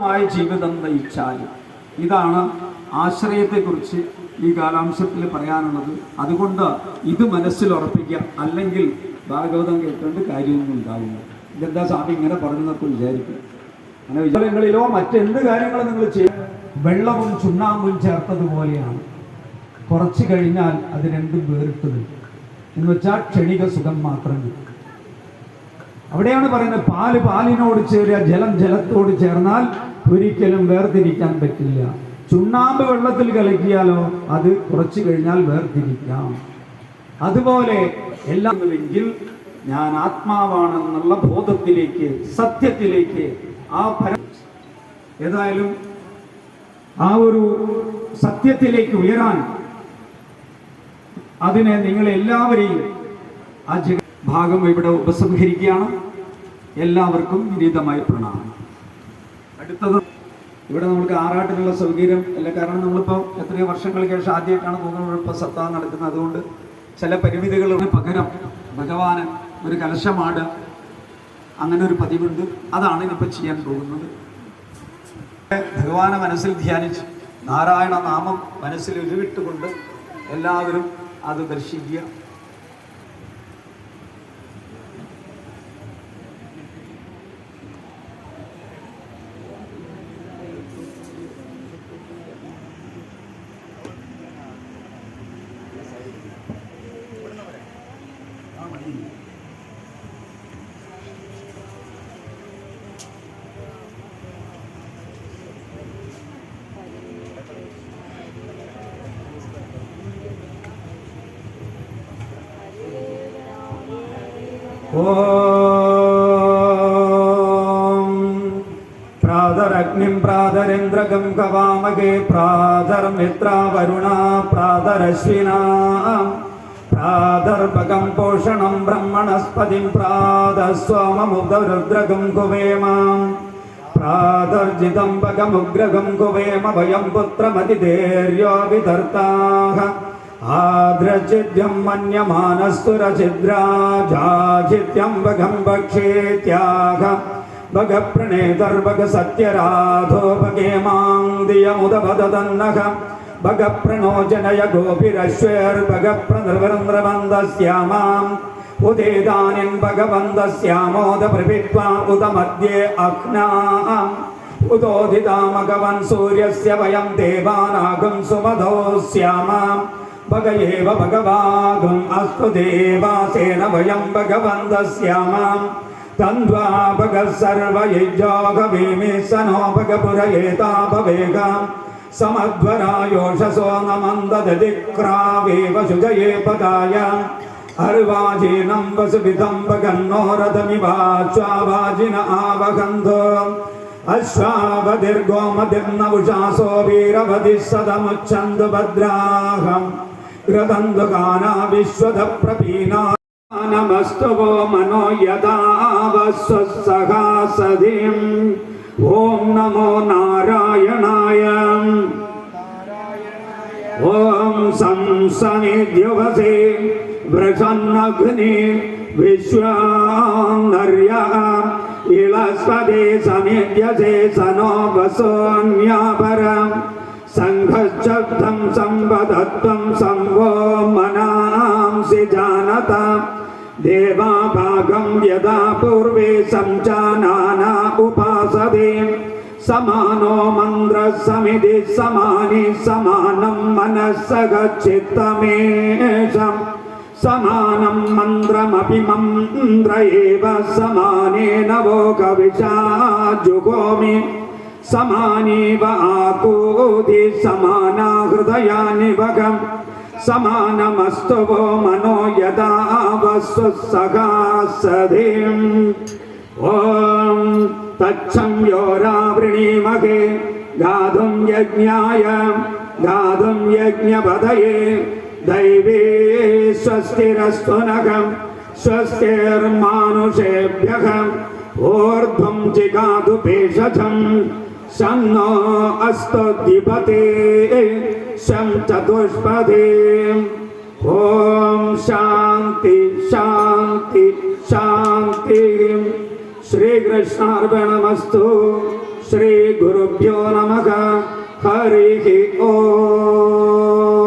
മായ ജീവിതം നയിച്ചാലും. ഇതാണ് ആശ്രയത്തെക്കുറിച്ച് ഈ കാലാംശത്തിൽ പറയാനുള്ളത്. അതുകൊണ്ട് ഇത് മനസ്സിൽ ഉറപ്പിക്കുക. അല്ലെങ്കിൽ ഭാഗവതം കേട്ടുകൊണ്ട് കാര്യമൊന്നും ഉണ്ടാവില്ല. ഇതെന്താ സ്വാമി ഇങ്ങനെ പറഞ്ഞെന്നൊക്കെ വിചാരിക്കും. അങ്ങനെ വിചാരങ്ങളിലോ മറ്റെന്ത് കാര്യങ്ങളും നിങ്ങൾ ചെയ്യും വെള്ളവും ചുണ്ണാമ്പും ചേർത്തതുപോലെയാണ് കുറച്ച് കഴിഞ്ഞാൽ അത് രണ്ടും വേറിട്ടത് എന്ന് വെച്ചാൽ ക്ഷണിക സുഖം മാത്രം അവിടെയാണ് പറയുന്നത് പാൽ പാലിനോട് ചേരുക ജലം ജലത്തോട് ചേർന്നാൽ ഒരിക്കലും വേർതിരിക്കാൻ പറ്റില്ല. ചുണ്ണാമ്പ് വെള്ളത്തിൽ കലക്കിയാലോ അത് കുറച്ചു കഴിഞ്ഞാൽ വേർതിരിക്കാം. അതുപോലെ എല്ലാമെങ്കിൽ ഞാൻ ആത്മാവാണെന്നുള്ള ബോധത്തിലേക്ക് സത്യത്തിലേക്ക് ആ പര ഏതായാലും ആ ഒരു സത്യത്തിലേക്ക് ഉയരാൻ അതിനെ നിങ്ങളെല്ലാവരെയും ആ ഭാഗം ഇവിടെ ഉപസംഹരിക്കുകയാണ്. എല്ലാവർക്കും വിനീതമായി പ്രണാമം. അടുത്തത് ഇവിടെ നമുക്ക് ആറാട്ടിനുള്ള സൗകര്യം അല്ല കാരണം നമ്മളിപ്പോൾ എത്രയോ വർഷങ്ങൾക്ക് ശേഷം ആദ്യമായിട്ടാണ് തോന്നുന്നത് ഇപ്പോൾ സപ്താഹം നടക്കുന്നത്. അതുകൊണ്ട് ചില പരിമിതികളുടെ പകരം ഭഗവാന് ഒരു കലശമാട് അങ്ങനെ ഒരു പതിവുണ്ട്. അതാണ് ഇനിയിപ്പോൾ ചെയ്യാൻ പോകുന്നത്. ഭഗവാനെ മനസ്സിൽ ധ്യാനിച്ച് നാരായണ നാമം മനസ്സിൽ ഉരുവിട്ടുകൊണ്ട് എല്ലാവരും അത് ദർശിക്കുക. ॐ प्रातरग्निं प्रातरेन्द्रकं गवामगे प्रातर्मित्रावरुणा प्रातरश्विना प्रातर्पकं पोषणं ब्रह्मणस्पतिं प्रातः सोममुदरुद्रकं कुवेम प्रातर्जितं पगमुग्रगं कुवेम भयं पुत्रमतिधैर्यो विधर्ताः आद्रचिद्यं मन्यमानस्तु रचिद्राजाचित्यं रचिद्राजाचित्यम्बगम् बक्षेत्याग भगप्रणेदर्भग सत्यराधोपगे मायमुदपदन्नः भगप्रणोचनय गोपिरश्वेर्भगप्रन्द्रवन्दस्यामाम् उदेदानीम् भगवन्दस्यामोद प्रभित्वा उत मध्ये अग्ना उदोधिता भगवन् सूर्यस्य वयं देवानागं सुमधो स्यामाम् भग एव भगवागम् अस्तु देवासेन वयं भगवन्तः स्यामां तन्द्वा भगः सर्वयज्ञोगवीमे स नो भगपुरयेता भवेगां समध्वरायोषसो न मन्ददधिक्रावेव सुजये पदाय अर्वाजीनं वसुभितं भगन्नो रथमिवाच्वाभाजिन आवगन्धो अश्वावधिर्गोमधिर्नवुषासो वीरवधिः सदमुच्छन्द भद्राहम् రతందుగానా విశ్వద ప్రపీనా నమస్తవో మనో యథావస్వసహా సదీం ఓం నమో నారాయణాయ ఓం సం సమిద్యువసే వృషన్నగ్ని విశ్వాన్నర్య ఇళస్వదే సమిద్యసే సనో వసోన్యాపరం सङ्घश्चब्दं सम्पदत्वं संवो मनांसि जानता देवाभागं यदा पूर्वे सञ्चानाना उपासते समानो मन्द्रः समिति समानि समानं मनः गच्छित्तमेषम् समानं मन्त्रमपि मन्त्र एव समानेन वोकविशा जुगोमि సమానేవ ఆకూది సమానా హృదయాని భగం సమానమస్తవో మనో యదా వస్వసగా సధిం ఓం తచ్చం యోరావృణీమగే గాధుం యజ్ఞాయ గాధుం యజ్ఞపదయే దైవే స్వస్తిరస్తు నగం స్వస్తిర్మానుషేభ్యగం ఊర్ధ్వం జిగాదు పేషజం जिगातु पेषजम् शं नो अस्तु द्विपते शं चतुष्पदे ॐ शान्ति शान्ति शान्तिः श्रीकृष्णार्पणमस्तु श्रीगुरुभ्यो नमः हरिः ॐ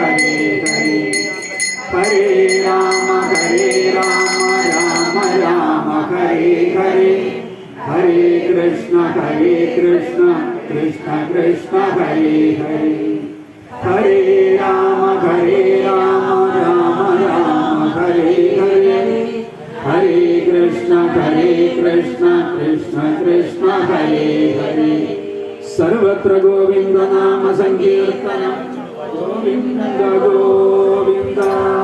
हरे हरे हरे राम हरे राम राम राम हरे हरे हरे कृष्ण हरे कृष्ण कृष्ण कृष्ण हरे हरे हरे राम हरे राम राम राम हरे हरे हरे कृष्ण हरे कृष्ण कृष्ण कृष्ण हरे हरे सर्वत्र गोविन्दनाम सङ्कीर्तनम् గోవింద గోవిందా.